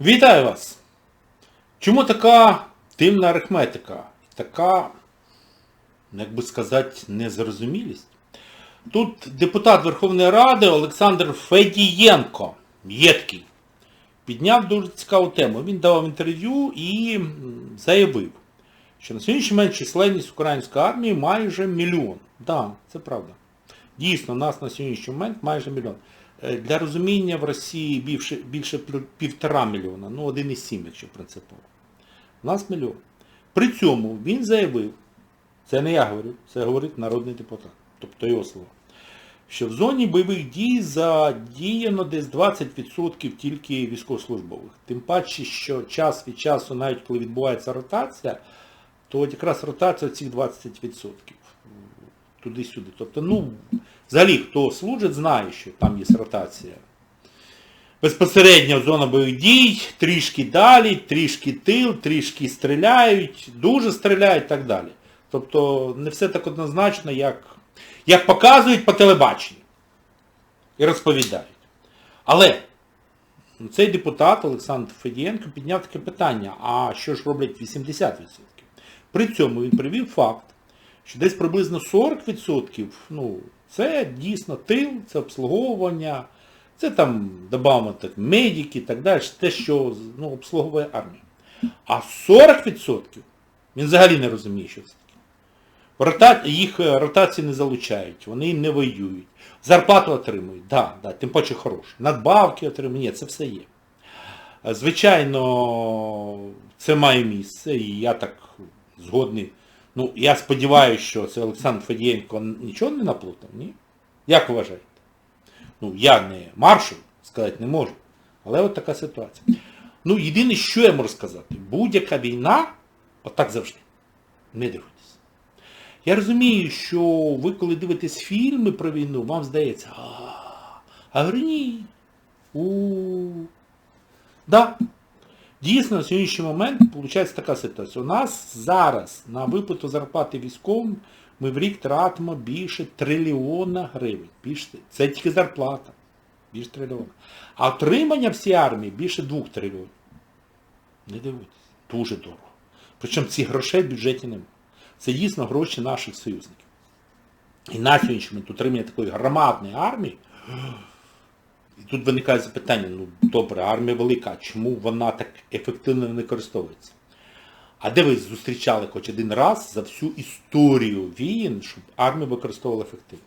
Вітаю вас! Чому така дивна арифметика? Така, як би сказати, незрозумілість? Тут депутат Верховної Ради Олександр Федієнко, єдкий, підняв дуже цікаву тему. Він давав інтерв'ю і заявив, що на сьогоднішній момент численність української армії майже мільйон. Так, да, це правда. Дійсно, нас на сьогоднішній момент майже мільйон. Е, Для розуміння в Росії більше, більше півтора мільйона, ну 1,7, якщо принципово. У нас мільйон. При цьому він заявив, це не я говорю, це говорить народний депутат, тобто його слова, що в зоні бойових дій задіяно десь 20% тільки військовослужбових. Тим паче, що час від часу, навіть коли відбувається ротація, то якраз ротація цих 20% туди-сюди. Тобто, ну, взагалі, хто служить, знає, що там є ротація. Безпосередньо зона бойових дій, трішки далі, трішки тил, трішки стріляють, дуже стріляють і так далі. Тобто не все так однозначно, як, як показують по телебаченню і розповідають. Але цей депутат Олександр Федієнко підняв таке питання, а що ж роблять 80%? При цьому він привів факт, що десь приблизно 40% ну, це дійсно тил, це обслуговування, це там, додамо так, медики і так далі, те, що ну, обслуговує армію. А 40% він взагалі не розуміє, що це таке. Їх е, ротації не залучають, вони не воюють. Зарплату отримують, да, да, тим паче хороші. Надбавки отримують, ні, це все є. Звичайно, це має місце, і я так згодний. Ну, я сподіваюся, що це Олександр Федієнко нічого не наплутав, ні? Як вважаєте? Ну, я не маршал, сказати не можу. Але от така ситуація. Ну, єдине, що я можу сказати, будь-яка війна, отак завжди. Не дивитесь. Я розумію, що ви, коли дивитесь фільми про війну, вам здається, а, а ні. У. Да. Дійсно, на сьогоднішній момент виходить така ситуація. У нас зараз на виплату зарплати військовим ми в рік тратимо більше трильйона гривень. Більше, це тільки зарплата. Більше трильйона. А отримання всієї армії більше двох трильйонів. Не дивуйтесь. Дуже дорого. Причому цих грошей в бюджеті немає. Це дійсно гроші наших союзників. І на сьогоднішній момент утримання такої громадної армії, і тут виникає запитання, ну добре, армія велика, чому вона так ефективно не використовується? А де ви зустрічали хоч один раз за всю історію війн, щоб армію використовувала ефективно?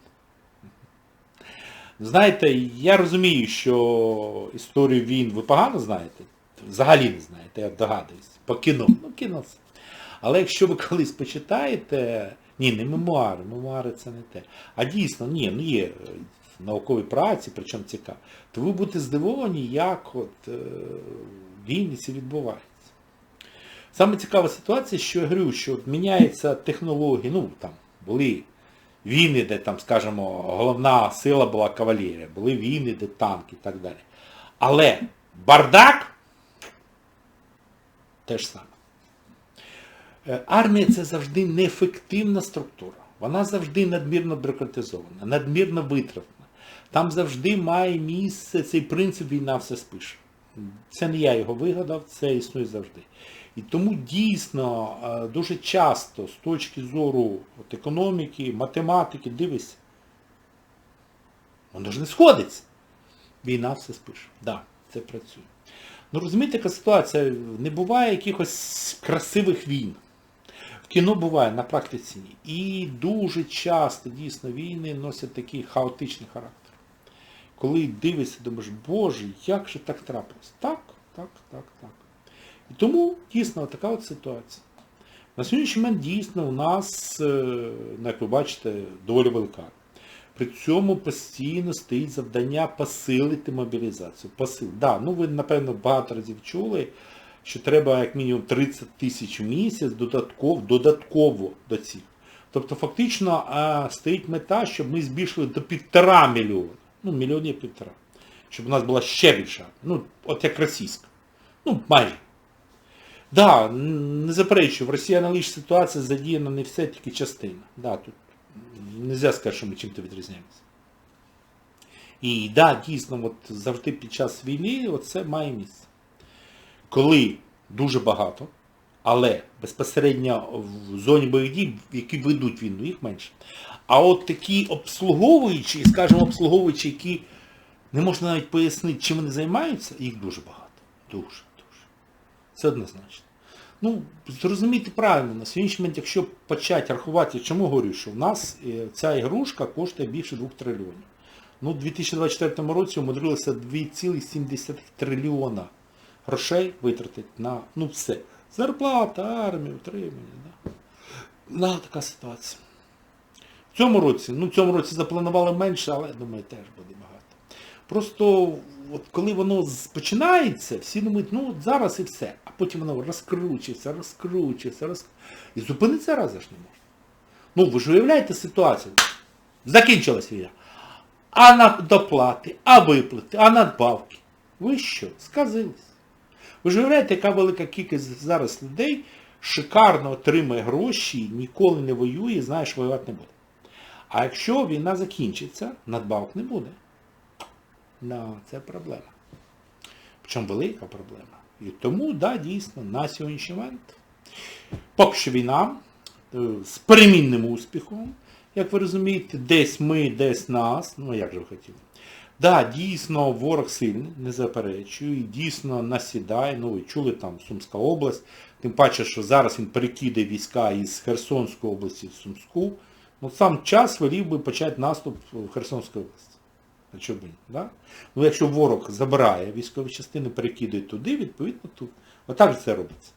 Знаєте, я розумію, що історію війн ви погано знаєте, взагалі не знаєте, я догадуюсь. По кіно. Ну, кіно. Але якщо ви колись почитаєте, ні, не мемуари, мемуари це не те. А дійсно, ні, ну є е, наукові праці, причому цікаві, то ви будете здивовані, як от е, війни ці відбуваються. Саме цікава ситуація, що я говорю, що от міняються технології, ну там були війни, де там, скажімо, головна сила була кавалерія, були війни, де танки і так далі. Але бардак те ж саме. Е, Армія це завжди неефективна структура. Вона завжди надмірно бюрократизована, надмірно витратна. Там завжди має місце цей принцип війна все спише. Це не я його вигадав, це існує завжди. І тому дійсно е, дуже часто з точки зору от, економіки, математики, дивись, воно ж не сходиться. Війна все спише. Так, да, це працює. Ну розумієте, яка ситуація, не буває якихось красивих війн. В кіно буває, на практиці ні. І дуже часто дійсно війни носять такий хаотичний характер. Коли дивишся, думаєш, боже, як же так трапилось? Так, так, так, так. І тому дійсно така от ситуація. На сьогоднішній момент дійсно у нас, е, ну, як ви бачите, доволі велика. При цьому постійно стоїть завдання посилити мобілізацію. Посил. Да, ну ви, напевно, багато разів чули, що треба як мінімум 30 тисяч в місяць додатково, додатково до цих. Тобто фактично стоїть мета, щоб ми збільшили до півтора мільйона. Ну, мільйонів півтора. Щоб у нас була ще більша. Ну, от як російська. Ну, майже. Да, не заперечую, в Росії аналогічна ситуація задіяна не все, тільки частина. Да, тут не можна сказати, що ми чим-то відрізняємося. І да, дійсно, от завжди під час війни оце має місце. коли дуже багато, але безпосередньо в зоні бойових дій, які ведуть війну, їх менше. А от такі обслуговуючі, скажімо, обслуговуючі, які не можна навіть пояснити, чим вони займаються, їх дуже багато. Дуже, дуже. Це однозначно. Ну, зрозумійте правильно, на сьогоднішній момент, якщо почати рахувати, чому говорю, що в нас е, ця ігрушка коштує більше 2 трильйонів. Ну, у 2024 році умудрилося 2,7 трильйона грошей витратити на ну все. Зарплата, армія, утримання. Да? Да, така ситуація. Цьому році, ну в цьому році запланували менше, але думаю, теж буде багато. Просто от коли воно починається, всі думають, ну от зараз і все. А потім воно розкручується, розкручується, розк... І зупинитися разом ж не можна. Ну, ви ж уявляєте ситуацію. Закінчилась війна. А на доплати, а виплати, а надбавки. Ви що? Сказились. Ви ж уявляєте, яка велика кількість зараз людей шикарно отримує гроші, ніколи не воює, знаєш, воювати не буде. А якщо війна закінчиться, надбавок не буде. Да, це проблема. Причому велика проблема. І тому, да, дійсно, на сьогоднішній момент поки що війна е, з перемінним успіхом, як ви розумієте, десь ми, десь нас, ну як же ви хотіли. Да, дійсно, ворог сильний, не заперечую, і дійсно насідає, ну ви чули там Сумська область, тим паче, що зараз він перекидає війська із Херсонської області в Сумську. Ну сам час велів би почати наступ в Херсонську область. А б ні, да? Ну якщо ворог забирає військові частини, перекидає туди, відповідно тут. Отак це робиться.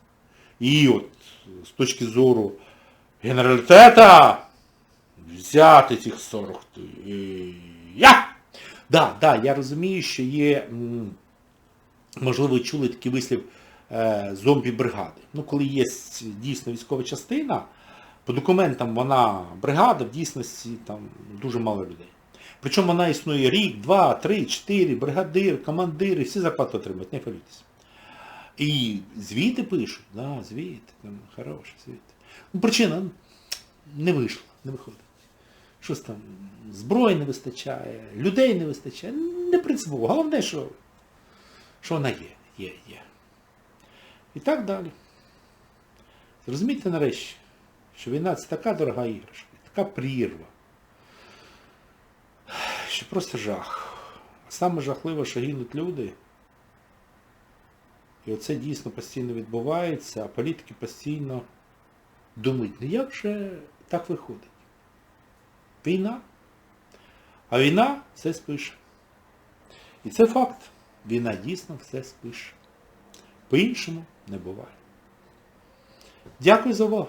І от з точки зору генералітета взяти цих 40 ти- я! Да, да, я розумію, що є, можливо, чули такий вислів е, зомбі-бригади. Ну, коли є дійсно військова частина, по документам вона бригада, в дійсності там дуже мало людей. Причому вона існує рік, два, три, чотири, бригадир, командири, всі зарплату отримують, не хвилюйтесь. І звіти пишуть, да, звіти, там, хороші звіти. Ну, причина ну, не вийшла, не виходить. Щось там, зброї не вистачає, людей не вистачає, не принципово. Головне, що, що вона є, є, є. І так далі. Зрозумійте нарешті, що війна це така дорога іграшка, така прірва, що просто жах. А саме жахливе, що гинуть люди. І оце дійсно постійно відбувається, а політики постійно думають, ну як же так виходить? Війна. А війна все спише. І це факт. Війна дійсно все спише. По-іншому не буває. Дякую за увагу.